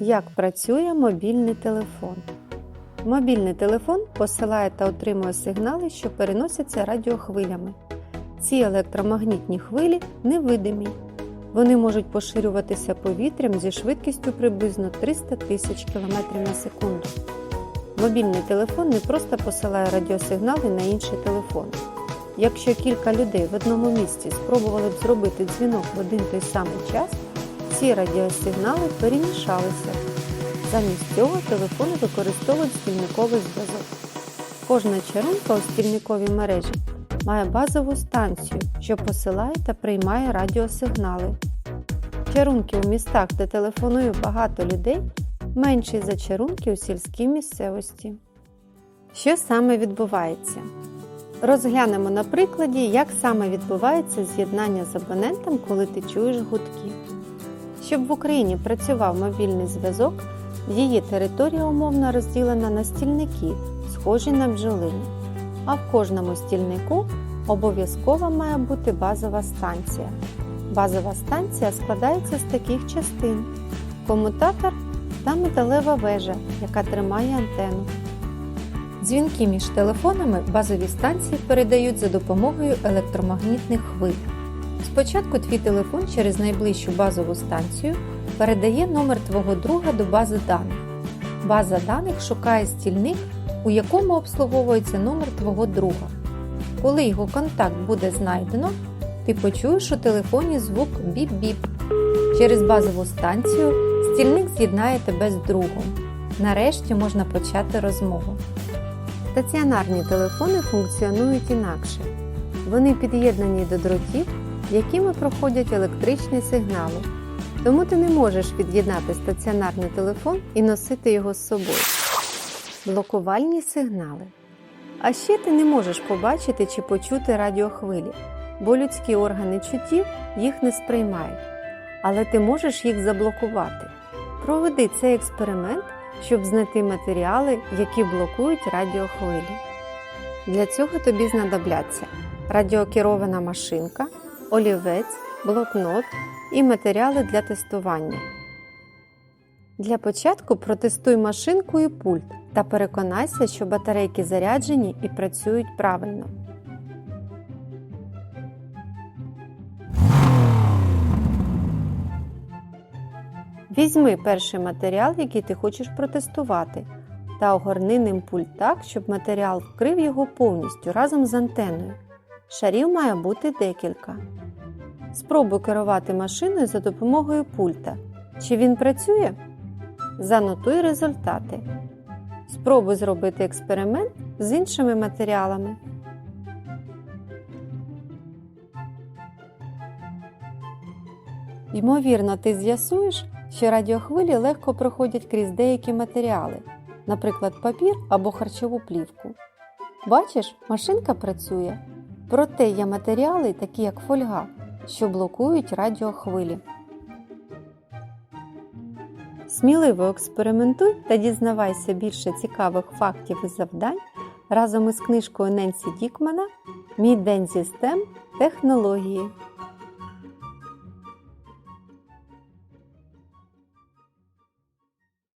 Як працює мобільний телефон? Мобільний телефон посилає та отримує сигнали, що переносяться радіохвилями. Ці електромагнітні хвилі невидимі. Вони можуть поширюватися повітрям зі швидкістю приблизно 300 тисяч км на секунду. Мобільний телефон не просто посилає радіосигнали на інший телефон. Якщо кілька людей в одному місці спробували б зробити дзвінок в один той самий час, ці радіосигнали перемішалися. Замість цього телефони використовують стільниковий зв'язок. Кожна чарунка у стільниковій мережі має базову станцію, що посилає та приймає радіосигнали. Чарунки у містах, де телефонує багато людей, менші за чарунки у сільській місцевості. Що саме відбувається? Розглянемо на прикладі, як саме відбувається з'єднання з абонентом, коли ти чуєш гудки. Щоб в Україні працював мобільний зв'язок, її територія умовно розділена на стільники, схожі на бджолині. А в кожному стільнику обов'язково має бути базова станція. Базова станція складається з таких частин: комутатор та металева вежа, яка тримає антенну. Дзвінки між телефонами базові станції передають за допомогою електромагнітних хвиль. Спочатку твій телефон через найближчу базову станцію передає номер твого друга до бази даних. База даних шукає стільник, у якому обслуговується номер твого друга. Коли його контакт буде знайдено, ти почуєш у телефоні звук біп-біп. Через базову станцію стільник з'єднає тебе з другом. Нарешті можна почати розмову. Стаціонарні телефони функціонують інакше. Вони під'єднані до дротів, якими проходять електричні сигнали. Тому ти не можеш від'єднати стаціонарний телефон і носити його з собою. Блокувальні сигнали. А ще ти не можеш побачити чи почути радіохвилі, бо людські органи чуттів їх не сприймають. Але ти можеш їх заблокувати. Проведи цей експеримент, щоб знайти матеріали, які блокують радіохвилі. Для цього тобі знадобляться радіокерована машинка, олівець, блокнот і матеріали для тестування. Для початку протестуй машинку і пульт та переконайся, що батарейки заряджені і працюють правильно. Візьми перший матеріал, який ти хочеш протестувати, та огорни ним пульт так, щоб матеріал вкрив його повністю разом з антеною. Шарів має бути декілька. Спробуй керувати машиною за допомогою пульта. Чи він працює? Занотуй результати. Спробуй зробити експеримент з іншими матеріалами. Ймовірно, ти з'ясуєш, що радіохвилі легко проходять крізь деякі матеріали, наприклад, папір або харчову плівку. Бачиш, машинка працює, проте є матеріали, такі як фольга, що блокують радіохвилі. Сміливо експериментуй та дізнавайся більше цікавих фактів і завдань разом із книжкою Ненсі Дікмана Мій день зі STEM технології.